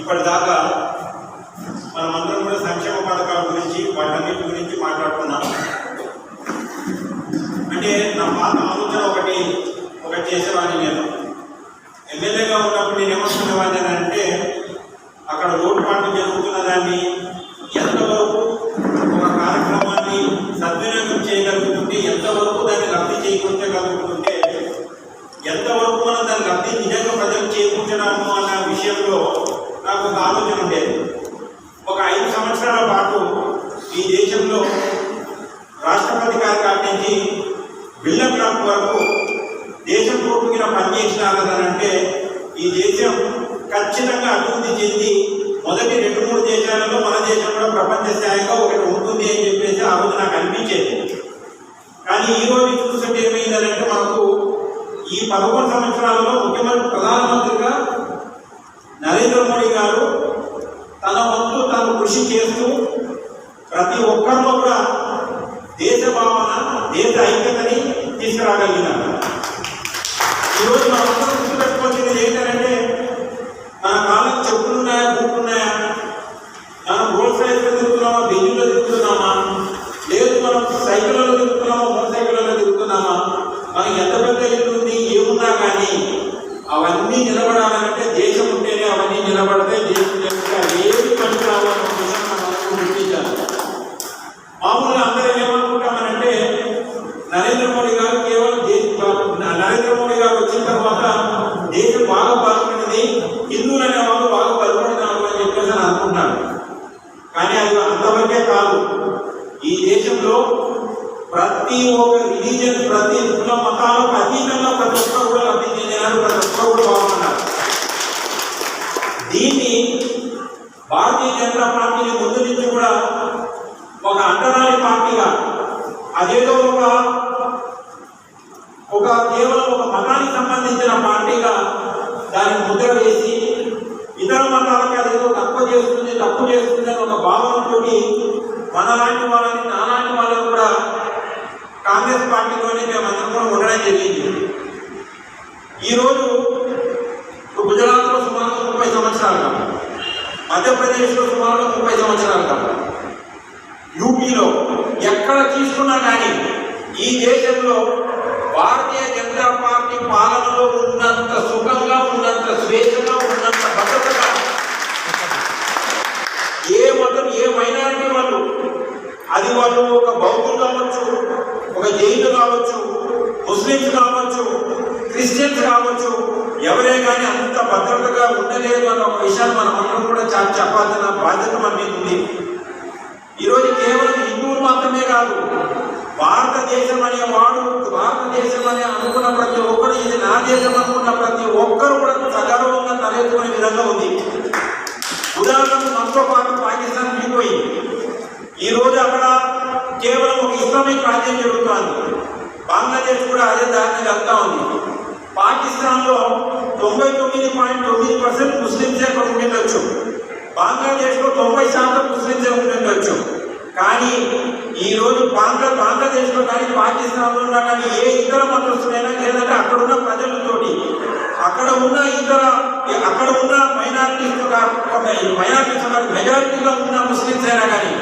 ఇప్పటిదాకా మనమందరం కూడా సంక్షేమ పథకాల గురించి వాటన్నిటి గురించి మాట్లాడుకున్నాం. అంటే నా పాత ఆలోచన ఒకటి ఒకటి చేసేవాడిని నేను. ఎమ్మెల్యేగా ఉన్నప్పుడు నేను ఏమనుకునేవాడిని అంటే అక్కడ లోటుపాట్లు జరుగుతున్న దాన్ని ఎంతవరకు ఒక కార్యక్రమాన్ని సద్వినియోగం చేయగలుగుతుంటే ఎంతవరకు దాన్ని లబ్ధి చేకూర్చగలుగుతుంటే ఎంతవరకు మనం దాన్ని లబ్ధి నిజంగా ప్రజలు చేకూర్చడము అన్న విషయంలో నాకు ఒక ఆలోచన ఉండేది. ఒక ఐదు సంవత్సరాల పాటు ఈ దేశంలో రాష్ట్రపతి గారి కాటి నుంచి ట్రంప్ వరకు దేశం పూర్తిగా పనిచేసినారంటే అంటే ఈ దేశం ఖచ్చితంగా అభివృద్ధి చెంది మొదటి రెండు మూడు దేశాలలో మన దేశం కూడా ప్రపంచ స్థాయిగా ఒకటి ఉంటుంది అని చెప్పేసి ఆ రోజు నాకు అనిపించేది. కానీ ఈ రోజు చూస్తుంటే ఏమైందంటే మనకు ఈ పదకొండు సంవత్సరాలలో ముఖ్యమంత్రి ప్రధానమంత్రిగా నరేంద్ర మోడీ గారు తన వంతు తాను కృషి చేస్తూ ప్రతి ఒక్కరిలో కూడా దేశ భావన దేశ ఐక్యతని తీసుకురాగలిగినారు. ఈరోజు మనం అందరం గుర్తుపెట్టుకోవాల్సింది ఏంటంటే మన కాళ్ళకి చెప్పులు ఉన్నాయా బూట్లు ఉన్నాయా? మనం రోడ్ సైడ్లో తిరుగుతున్నామా బిల్లులో తిరుగుతున్నామా? లేదు మనం సైకిళ్ళలో తిరుగుతున్నామా మోటార్ సైకిళ్ళలో తిరుగుతున్నామా? మనకి ఎంత పెద్ద ఇల్లు ఉంది ఏమున్నా కానీ అవన్నీ నిలబడాలని అవన్నీ నిలబడతాయి దేశం లేకపోతే ఏది పనికి రావాలన్న విషయం మనం గుర్తించాలి. మామూలుగా అందరూ ఏమనుకుంటామనంటే నరేంద్ర మోడీ గారు కేవలం దేశ నరేంద్ర మోడీ గారు వచ్చిన తర్వాత దేశం బాగా బాగుపడింది హిందువులు అనే వాళ్ళు బాగా బలపడినారు అని చెప్పేసి అని అనుకుంటాను కానీ అది అంతవరకే కాదు. ఈ దేశంలో ప్రతి ఒక్క రిలీజన్ ప్రతి కుల మతాలకు అతీతంగా ప్రతి ఒక్కరు కూడా లబ్ధి చెందినారు ప్రతి ఒక్కరు కూడా బాగున్నారు దీన్ని భారతీయ జనతా పార్టీని ముందు నుంచి కూడా ఒక అంటరాని పార్టీగా అదేదో ఒక ఒక కేవలం ఒక మతానికి సంబంధించిన పార్టీగా దాన్ని ముద్ర వేసి ఇతర మతాలకి అదేదో తక్కువ చేస్తుంది తప్పు చేస్తుంది అని ఒక భావనతో మన లాంటి వాళ్ళని నాలాంటి వాళ్ళని కూడా కాంగ్రెస్ పార్టీలోనే మేమందరం కూడా ఉండడం జరిగింది. ఈరోజు గుజరాత్లో సుమారు ముప్పై సంవత్సరాలు మధ్యప్రదేశ్లో సుమారు ముప్పై సంవత్సరాలు యూపీలో ఎక్కడ తీసుకున్నా కానీ ఈ దేశంలో భారతీయ జనతా పార్టీ పాలనలో ఉన్నంత సుఖంగా ఉన్నంత స్వేచ్ఛగా ఉన్నంత భద్రతగా ఏ మతం ఏ మైనారిటీ వాళ్ళు అది వాళ్ళు ఒక బౌద్ధులు కావచ్చు ఒక జైలు కావచ్చు ముస్లింస్ కావచ్చు క్రిస్టియన్స్ కావచ్చు ఎవరే కానీ అంత భద్రతగా ఉండలేదు అన్న ఒక విషయాన్ని మనం అందరం కూడా చాలా చెప్పాల్సిన బాధ్యత మన మీద ఉంది. ఈరోజు కేవలం కాదు. భారతదేశం అనే వాడు భారతదేశం అనే అనుకున్న ప్రతి ఒక్కరు ఇది నా దేశం అనుకున్న ప్రతి ఒక్కరు కూడా సగర్వంగా తలెత్తుకునే విధంగా ఉంది. ఉదాహరణకు మనతో పాటు పాకిస్తాన్ విడిపోయింది. ఈ రోజు అక్కడ కేవలం ఒక ఇస్లామిక్ రాజ్యం జరుగుతోంది. బంగ్లాదేశ్ కూడా అదే దారిని వెళ్తా ఉంది. పాకిస్తాన్లో తొంభై తొమ్మిది పాయింట్ తొమ్మిది పర్సెంట్ ముస్లింసే అక్కడ ఉండిండొచ్చు బంగ్లాదేశ్లో తొంభై శాతం ముస్లింసే ఉండిండొచ్చు కానీ ఈ రోజు బంగ్లా బంగ్లాదేశ్లో కానీ పాకిస్తాన్లో కానీ ఏ ఇతర మతస్థులైనా లేదంటే అక్కడ ఉన్న ప్రజలతోటి అక్కడ ఉన్న ఇతర అక్కడ ఉన్న మైనారిటీస్ మైనారిటీస్ మెజారిటీగా ఉన్న ముస్లింస్ అయినా కానీ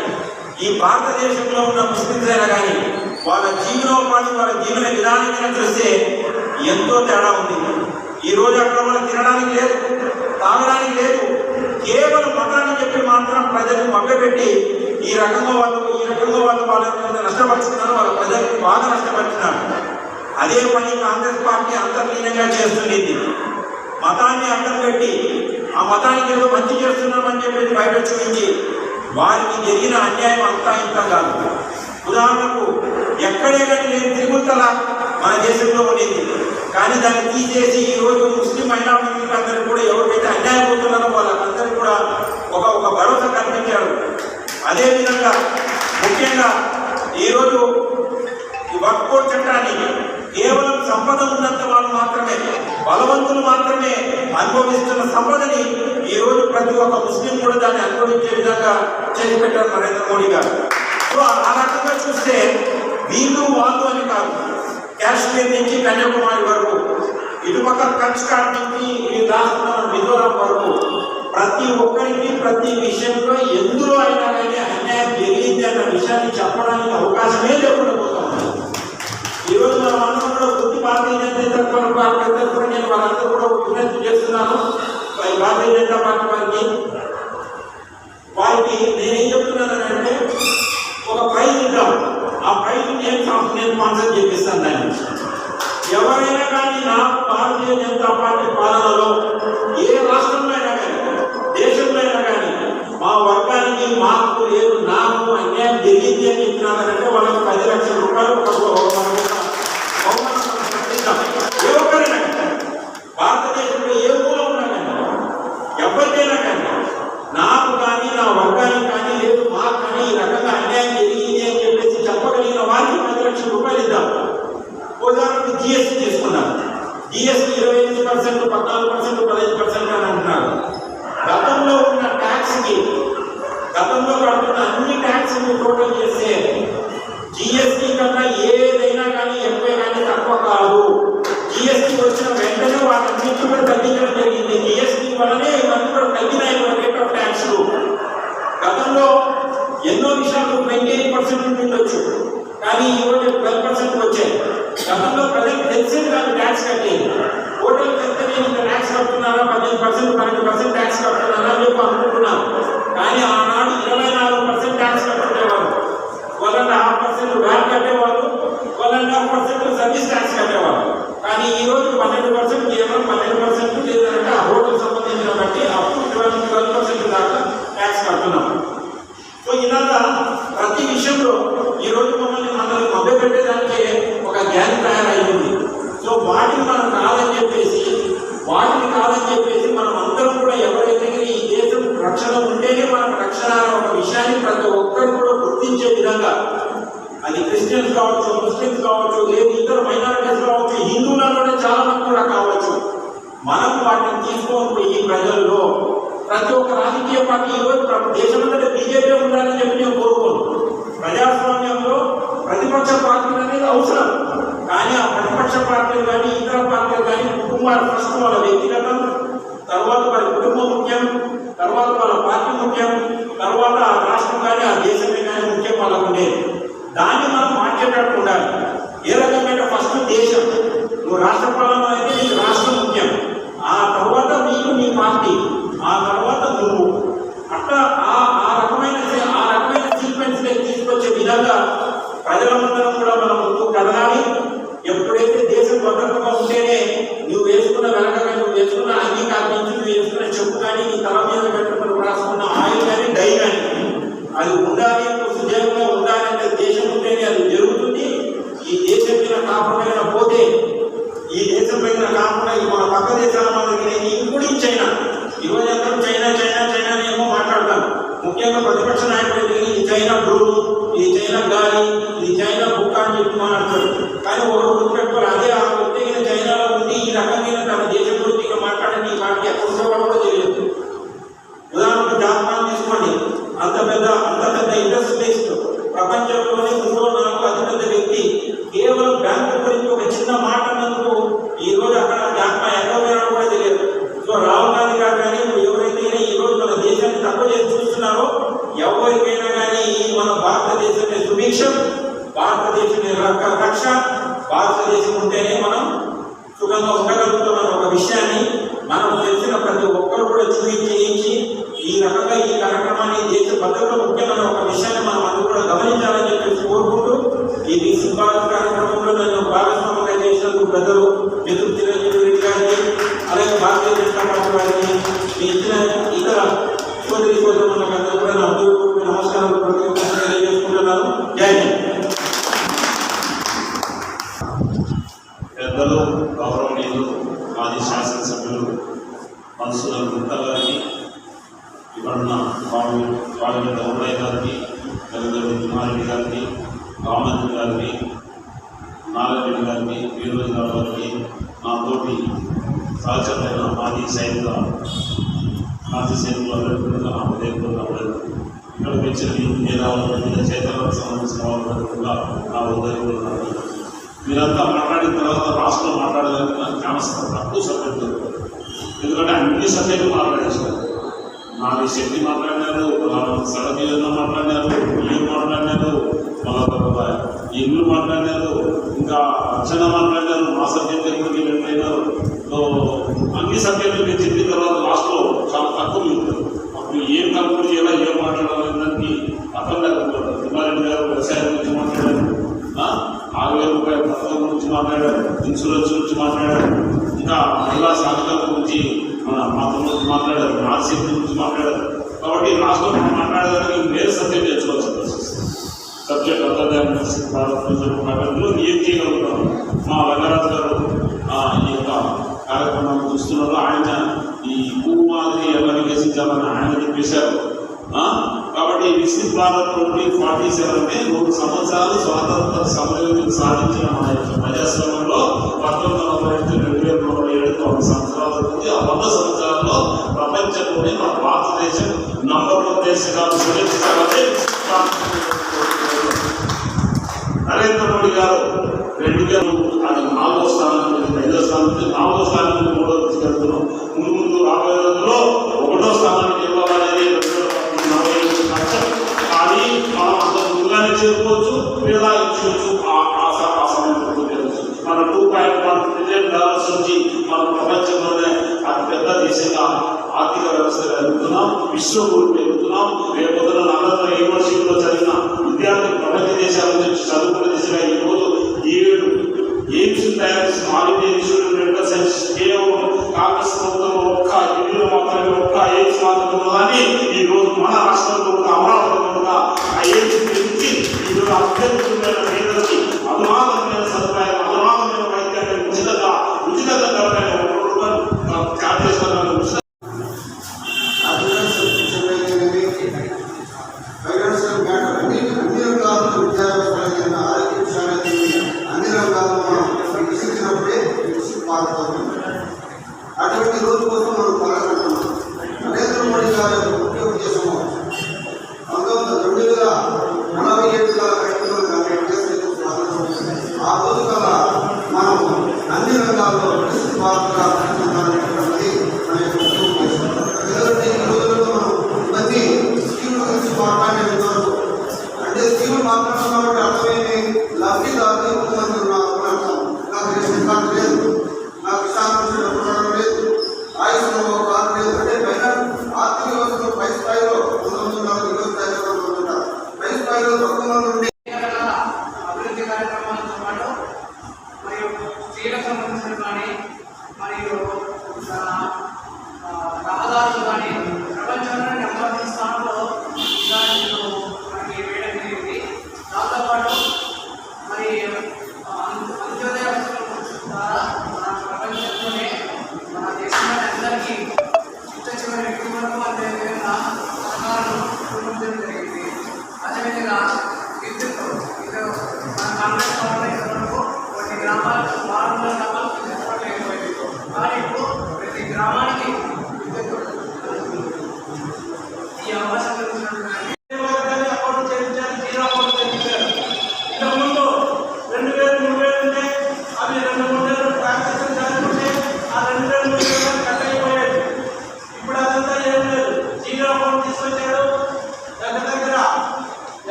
ఈ భారతదేశంలో ఉన్న ముస్లింస్ అయినా కానీ వాళ్ళ జీవనోపాధి వాళ్ళ జీవన విధానం చూస్తే ఎంతో తేడా ఉంది. ఈ రోజు అక్కడ మనం తినడానికి లేదు తాగడానికి లేదు కేవలం మతాన్ని చెప్పి మాత్రం ప్రజలను మభ్యపెట్టి ఈ రకంగా వాళ్ళు ఈ రకంగా వాళ్ళు వాళ్ళని నష్టపరుచుకున్నారు వాళ్ళ ప్రజలకు బాగా నష్టపరిచినారు అదే పని కాంగ్రెస్ పార్టీ అంతర్లీనంగా చేస్తుంది మతాన్ని అడ్డం పెట్టి ఆ మతానికి ఏదో మంచి చేస్తున్నామని చెప్పేసి బయట చూపించి వారికి జరిగిన అన్యాయం అంతా ఇంత కాదు. ఉదాహరణకు ఎక్కడే కానీ లేని త్రిగుంతల మన దేశంలో ఉండేది. కానీ దాన్ని తీసేసి ఈ రోజు ముస్లిం మైనారిటీలకు అందరూ కూడా ఎవరికైతే అన్యాయం అవుతున్నారో వాళ్ళందరూ కూడా ఒక ఒక భరోసా కల్పించారు. అదేవిధంగా ముఖ్యంగా ఈరోజు ఈ వర్క్ కోడ్ చట్టాన్ని కేవలం సంపద ఉన్నంత వాళ్ళు మాత్రమే బలవంతులు మాత్రమే అనుభవిస్తున్న సంపదని ఈరోజు ప్రతి ఒక్క ముస్లిం కూడా దాన్ని అనుభవించే విధంగా చేసి పెట్టారు నరేంద్ర మోడీ గారు. సో ఆ రకంగా చూస్తే వీళ్ళు వాళ్ళు అని కాదు కాశ్మీర్ నుంచి కన్యాకుమారి వరకు ఇటుపక్క కచ్ కాడ్ నుంచి ఈ రాష్ట్రం మిజోరాం వరకు ప్రతి ఒక్కరికి ప్రతి విషయంలో ఎందులో అయినా కానీ అన్యాయం జరిగింది అన్న విషయాన్ని చెప్పడానికి అవకాశమే లేకుండా పోతా ఉంది. ఈరోజు మనం అందరం కూడా గుర్తి భారతీయ జనతా పార్టీ కూడా నేను వాళ్ళందరూ కూడా విజ్ఞప్తి చేస్తున్నాను. భారతీయ జనతా పార్టీ భారతదేశంలో ఏ మూల ఉన్నా కానీ ఎవరికైనా కానీ నాకు కానీ నా వర్గానికి కానీ లేదు మాకు కానీ ఈ రకంగా అన్యాయం జరిగింది అని చెప్పేసి చెప్పగలిగిన వారికి పది లక్షల రూపాయలు ఇద్దాం. ఉదాహరణకు జిఎస్టీ తీసుకున్నాం జిఎస్టీ ఇరవై ఎనిమిది పర్సెంట్ పద్నాలుగు పర్సెంట్ పదహైదు పర్సెంట్ అని అంటున్నారు గతంలో ఉన్న ట్యాక్స్కి గతంలో కడుతున్న అన్ని ట్యాక్స్ టోటల్ చేస్తే జిఎస్టీ కన్నా ఏదైనా కానీ ఎక్కువ కానీ తక్కువ కాదు జిఎస్టీ వచ్చిన వెంటనే వాటన్నిటి కూడా తగ్గించడం జరిగింది జిఎస్టీ వల్లనే ఇవన్నీ కూడా తగ్గినాయి రేట్ ఆఫ్ ట్యాక్స్ గతంలో ఎన్నో విషయాలు ట్వంటీ ఎయిట్ పర్సెంట్ ఉండొచ్చు కానీ ఈ రోజు ట్వెల్వ్ పర్సెంట్ వచ్చాయి గతంలో ప్రజలకు తెలిసేది కాదు ట్యాక్స్ కట్టేది హోటల్ కడితే నేను ఇంత ట్యాక్స్ కడుతున్నారా పదిహేను పర్సెంట్ పన్నెండు పర్సెంట్ ట్యాక్స్ కడుతున్నారా అని చెప్పి అనుకుంటున్నాను కానీ ఆనాడు ఇరవై నాలుగు percent tax కట్టుకునేవారు one and half percent VAT కట్టేవాళ్ళు one and half percent service tax కట్టేవాళ్ళు కానీ ఈ రోజు పన్నెండు పర్సెంట్ కేవలం పన్నెండు పర్సెంట్ లేదంటే ఆ హోటల్ సంబంధించిన బట్టి అప్పుడు ట్వెల్వ్ ట్వెల్వ్ పర్సెంట్ దాకా ట్యాక్స్ కడుతున్నాం సో ఇలాగా ప్రతి విషయంలో ఈ రోజు మమ్మల్ని మనల్ని మభ్యపెట్టేదానికి ఒక గ్యాంగ్ తయారైంది సో వాటిని మనం కాదని చెప్పేసి వాటిని కాదని చెప్పేసి మనం అందరం కూడా ఎవరైతే ఈ దేశం రక్షణ ఉంటేనే మనకు రక్షణ అనే ఒక విషయాన్ని ప్రతి ఒక్కరు కూడా గుర్తించే విధంగా అది కావచ్చు ముస్లింస్ కావచ్చు లేదు ఇతర మైనారిటీస్ కావచ్చు హిందువులలోనే చాలా మంది కూడా కావచ్చు. మనం వాటిని తీసుకొని పోయి ప్రజల్లో ప్రతి ఒక్క రాజకీయ పార్టీ ఈరోజు ప్ర- బీజేపీ ఉండాలని చెప్పి నేను కోరుకోను. ప్రజాస్వామ్యంలో ప్రతిపక్ష పార్టీలు అనేది అవసరం. కానీ ఆ ప్రతిపక్ష పార్టీలు కానీ ఇతర పార్టీలు కానీ కుటుంబాలు ఫస్ట్ వాళ్ళ వ్యక్తిగతంగా తర్వాత వాళ్ళ కుటుంబం ముఖ్యం తర్వాత వాళ్ళ పార్టీ ముఖ్యం తర్వాత ఆ రాష్ట్రం కానీ ఆ దేశమే కానీ ముఖ్యం వాళ్ళకు ఉండేది దాన్ని మనం మార్చేటట్టు ఉండాలి ఏ రకమైన ఫస్ట్ దేశం నువ్వు రాష్ట్ర పాలన అయితే నీకు రాష్ట్రం ముఖ్యం ఆ తర్వాత నీకు నీ పార్టీ ఆ తర్వాత నువ్వు అట్లా ఆ ఆ రకమైన సీ- ఆ రకమైన సీక్వెన్స్ తీసుకొచ్చే విధంగా ప్రజలందరం కూడా మనం ముందుకు కదలాలి ఎప్పుడైతే దేశం భద్రతగా ఉంటేనే నువ్వు వేసుకున్న వెనకగా నువ్వు వేసుకున్న అంగీకారం నుంచి నువ్వు వేసుకున్న చెప్పు కానీ నీ తల మీద పెట్టుకుని రాసుకున్న ఆయిల్ కానీ డై కానీ అది ఉండాలి నువ్వు సుజయంగా ఉండాలి అంటే దేశం ఉంటేనే అది జరుగుతుంది ఈ దేశం మీద కాకుండా పోతే ఈ దేశం పైన కాకుండా ఈ మన పక్క దేశాల మాదిరి ఇంక్లూడింగ్ చైనా ఈరోజు అందరం చైనా చైనా చైనా అని ఏమో మాట్లాడతాం ముఖ్యంగా ప్రతిపక్ష నాయకుడు ఎదిగి ఇది చైనా డ్రోన్ ఇది చైనా గాలి ఇది చైనా బుక్క అని చెప్పి మాట్లాడతాడు. కానీ ఒకరు గుర్తుపెట్టుకోవాలి అదే ఆ వ్యక్తి చైనాలో ఉండి ఈ రకమైన తన దేశం గురించి ఇక మాట్లాడండి ఈ వాటికి ఎక్కడ ఉండేవాడు కూడా తెలియదు. ఉదాహరణకు జాపాన్ తీసుకోండి. అంత పెద్ద అంత పెద్ద ఇండస్ట్రియలిస్ట్ ప్రపంచంలోనే మూడో నాలుగు అతిపెద్ద వ్యక్తి. కేవలం బ్యాంకు గురించి ఒక చిన్న మాట అన్నందుకు ఈరోజు అక్కడ జాపాన్ ఎక్కడ పోయినాడో కూడా తెలియదు. సో రాహుల్ గాంధీ గారు కానీ ఎవరైతే ఈరోజు మన దేశాన్ని తక్కువ చేసి చూస్తున్నారో ఎవరికైనా కానీ మన భారతదేశమే సుభిక్షం భారతదేశం రక్ష- రక్ష. భారతదేశం ఉంటేనే మనం సుఖంగా ఉండగలుగుతున్న ఒక విషయాన్ని మనం తెలిసిన ప్రతి ఒక్కరు కూడా చూపించి చేయించి ఈ రకంగా ఈ కార్యక్రమాన్ని దేశ భద్రత ముఖ్యమైన ఒక విషయాన్ని మనం అందరూ కూడా గమనించాలని చెప్పేసి కోరుకుంటూ ఈ బీసీ కార్యక్రమంలో నన్ను భాగస్వామ్యంగా చేసినందుకు ప్రజలు మిత్రులు సహచరులైన మాజీ సైనిక మాజీ సైనికులందరికీ కూడా నా హృదయపూర్వక ఇక్కడికి వచ్చిన ఈ మేధావులు చేతలకు సంబంధించిన వాళ్ళు కూడా నా హృదయపూర్వక మీరంతా మాట్లాడిన తర్వాత రాష్ట్రంలో మాట్లాడడానికి నాకు ఛాన్స్ తక్కువ సబ్జెక్టు ఎందుకంటే అన్ని సబ్జెక్టులు మాట్లాడేసారు నాని శక్తి మాట్లాడినారు సడక్ యోజన మాట్లాడినారు ఇల్లు మాట్లాడినారు మళ్ళీ ఇల్లు మాట్లాడారు ఇంకా అర్చన మాట్లాడారు మా సబ్జెక్ట్ ఎక్కడికి వెళ్ళిపోయినారు. అన్ని సబ్జెక్టులు నేను చెప్పిన తర్వాత లాస్ట్లో చాలా తక్కువ మిగులుతుంది అప్పుడు ఏం కంప్లీట్ చేయాలా ఏం మాట్లాడాలి దానికి అర్థం లేకపోతే తిమ్మారెడ్డి గారు వ్యవసాయం గురించి మాట్లాడారు. ఆరు వేల రూపాయల పథకం గురించి మాట్లాడారు. ఇన్సూరెన్స్ గురించి మాట్లాడారు. ఇంకా మహిళా సాధకల గురించి మన మాతృ గురించి మాట్లాడారు. నార్సింగ్ గురించి మాట్లాడారు. కాబట్టి రాష్ట్రం మనం మాట్లాడడానికి వేరే సబ్జెక్ట్ తెచ్చుకోవాల్సి వస్తుంది సబ్జెక్ట్ అంతర్జాతీయ ఏం చేయగలుగుతాం మా రంగరాజు గారు ఈ యొక్క కార్యక్రమాన్ని చూస్తున్నారు. ఆయన ఈ పువ్వు మాదిరి ఎవరిని వేసించాలని ఆయన చెప్పేశారు. కాబట్టి Viksit Bharat twenty forty seven నూరు సంవత్సరాలు స్వాతంత్ర సమయం సాధించిన మన యొక్క ప్రజాస్వామ్యంలో పంతొమ్మిది వందల నుంచి రెండు వేల నూట ఏడు వంద సంవత్సరాలు ఉంది ఆ వంద సంవత్సరాల్లో ప్రపంచంలోనే మన భారతదేశం నంబర్ వన్ దేశంగా సురక్షించాలని నరేంద్ర మోడీ గారు రెండు వేల అది నాలుగో స్థానం నుంచి ఐదో స్థానం నుంచి నాలుగో స్థానం నుంచి మూడో తీసుకెళ్తున్నాం ముందు ముందు రాబోయే రోజుల్లో ఒకటో స్థానానికి వెళ్ళాలనేది నలభై ఐదు కానీ మనం అంత ముందుగానే చేరుకోవచ్చు లేదా ఇచ్చుకోవచ్చు. ఆ సమయం మన two point one trillion dollars నుంచి మన ప్రపంచంలోనే అతిపెద్ద దేశంగా ఆర్థిక వ్యవస్థగా ఎదుగుతున్నాం విశ్వ గురువు ఎదుగుతున్నాం రేపొద్దున నగర యూనివర్సిటీలో నుంచి చదువుకునే ఏడు ఎయిమ్స్ తయారు చేసిన మెడికల్ సైన్స్ కేవలం కాంగ్రెస్ ప్రభుత్వం ఒక్క ఢిల్లీలో మాత్రమే ఒక్క ఎయిమ్స్ మాత్రమే ఈ రోజు మన రాష్ట్రంలో కూడా అమరావతిలో కూడా ఆ ఎయిమ్స్ గురించి అన్ని మన యొక్క ముఖ్య ఉద్దేశం ఈ రోజుల్లో స్కీముల గురించి మాట్లాడే అంటే స్కీములు మాట్లాడుతున్నాం అర్థమేమి లబ్ధిదారులు ఎక్కువ ఉన్నారు అని అర్థం నాకు రేషన్ కార్డు లేదు నాకు లేదు ఆయుష్లో కార్డు లేదు అంటే పైన ఆర్థిక వ్యవస్థలో పై స్థాయిలో కొంతమంది ఉన్నారు పై స్థాయిలో తక్కువ మంది